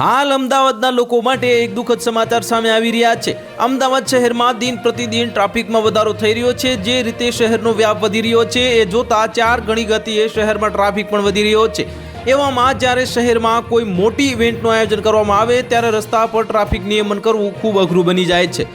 હાલ અમદાવાદના લોકો માટે એક દુઃખદ સમાચાર સામે આવી રહ્યા છે. અમદાવાદ શહેરમાં દિન પ્રતિદિન ટ્રાફિકમાં વધારો થઈ રહ્યો છે. જે રીતે શહેરનો વ્યાપ વધી રહ્યો છે, એ જોતા ચાર ગણી ગતિએ શહેરમાં ટ્રાફિક પણ વધી રહ્યો છે. એવામાં જ્યારે શહેરમાં કોઈ મોટી ઇવેન્ટનું આયોજન કરવામાં આવે, ત્યારે રસ્તા પર ટ્રાફિક નિયમન કરવું ખૂબ અઘરું બની જાય છે.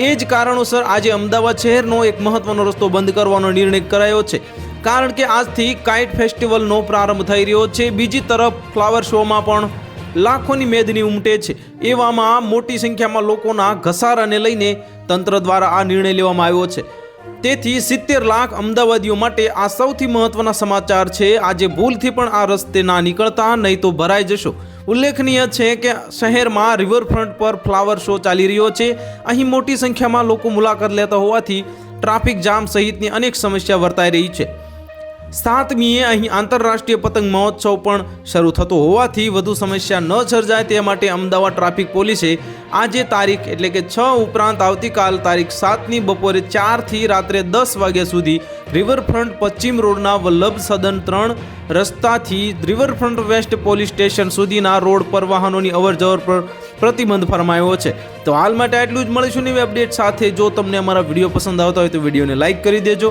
એ જ કારણોસર આજે અમદાવાદ શહેરનો એક મહત્વનો રસ્તો બંધ કરવાનો નિર્ણય કરાયો છે. કારણ કે આજથી કાઇટ ફેસ્ટિવલનો પ્રારંભ થઈ રહ્યો છે. બીજી તરફ ફ્લાવર શોમાં પણ લાખોની મેદની ઉમટે છે. એવામાં મોટી સંખ્યામાં લોકોના ઘસારાને લઈને તંત્ર દ્વારા આ નિર્ણય લેવામાં આવ્યો છે. તેથી સિત્તેર લાખ અમદાવાદીઓ માટે આ સૌથી મહત્વના સમાચાર છે. આજે ભૂલથી પણ આ રસ્તે ના નીકળતા, નહીં તો ભરાઈ જશો. ઉલ્લેખનીય છે કે શહેરમાં રિવરફ્રન્ટ પર ફ્લાવર શો ચાલી રહ્યો છે. અહીં મોટી સંખ્યામાં લોકો મુલાકાત લેતા હોવાથી ટ્રાફિક જામ સહિતની અનેક સમસ્યા વર્તાઈ રહી છે. સાતમીએ અહીં આંતરરાષ્ટ્રીય પતંગ મહોત્સવ પણ શરૂ થતો હોવાથી વધુ સમસ્યા ન સર્જાય તે માટે અમદાવાદ ટ્રાફિક પોલીસે આજે તારીખ એટલે કે છ ઉપરાંત આવતીકાલ તારીખ સાતની બપોરે ચારથી રાત્રે દસ વાગ્યા સુધી રિવરફ્રન્ટ પશ્ચિમ રોડના વલ્લભ સદન ત્રણ રસ્તાથી રિવરફ્રન્ટ વેસ્ટ પોલીસ સ્ટેશન સુધીના રોડ પર વાહનોની અવરજવર પર પ્રતિબંધ ફરમાયો છે. તો હાલ માટે આટલું જ મળીશું નવી અપડેટ સાથે. જો તમને અમારા વીડિયો પસંદ આવતા હોય તો વિડીયોને લાઇક કરી દેજો.